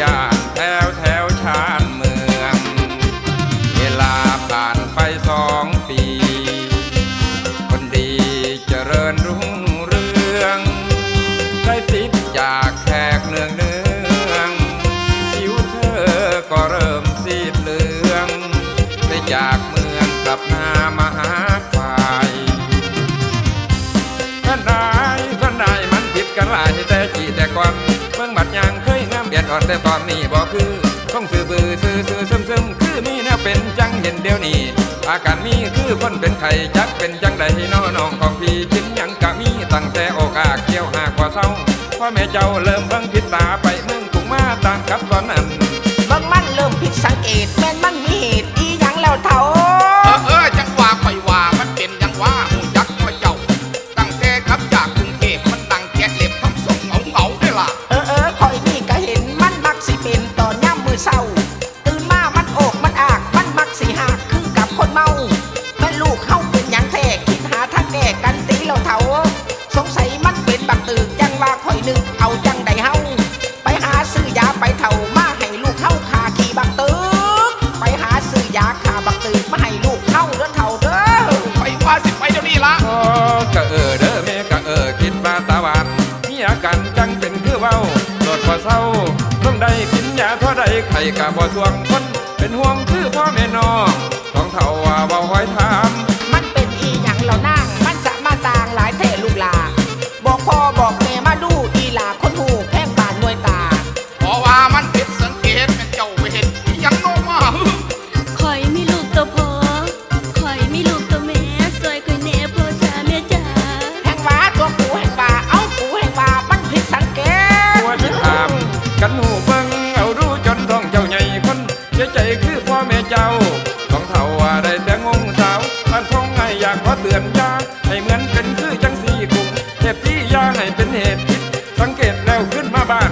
ยานแถวแถวชานเมือง เวลาผ่านไปสองปี คนดีเจริญรุ่งเรืองได้ติดจากแขกเนืองเนืองผิวเธอก็เริ่มซีดเหลืองไปจากเมืองกลับหน้ามาหาฝ่ายท่านใดท่านมันผิดกันหลายแต่กี่แต่ก่อน ก่อนแต่ตอนนี้บอกคือต้องซื้อบือซื้อซื้อซึมซึมคือมีแนวเป็นจังเห็นเดียวนี้อาการมีคือคนเป็นไข่จักเป็นจังใดน้อน้องของพี่กินยังกะมีตั้งแต่โอกาสเกี่ยวหากว่าเศร้าพ่อแม่เจ้าเริ่มเบิ่งผิดตาไปเมืองกรุงมาต่างกับตอนนั้นบังมันเริ่มผิดสังเกตแม่นมันมีเหตุ อนย่ำมือเศร้า ตื่นมามันโอกมันอาก มันมักสิหากคือกับคนเมาแม่ลูกเข้าเป็นหยังแท้คิดหาทางแก้กันตีแล้วเท่าสงสัยมันเป็นบักตึกจังว่าคอยนึกเอาจังใดเฮาไปหาซื้อยาไปเท่ามาให้ลูกเข้าขาขี่บักตึกไปหาซื้อยาขาบักตึกมาให้ลูกเข้าเด้อเท่าเด้อไปว่าสิไปเดี๋ยวนี้ละโอ้กะเออเด้อแม่กะเออคิดว่าตาหวานมีอาการจังเป็นคือเว้าโดดพอเศร้า อย่าเท่าใดไข่กะบ่ทวงคน ยใจคือพ่อแม่เจ้าต้องเท่าว่าได้แต่งงสาวบ้านท้องไงอยากขอเตือนยาให้เหมือนเป็นคือจังสีกุ้งเทพที่ยาให้เป็นเหตุผิด สังเกตแล้วขึ้นมาบ้าน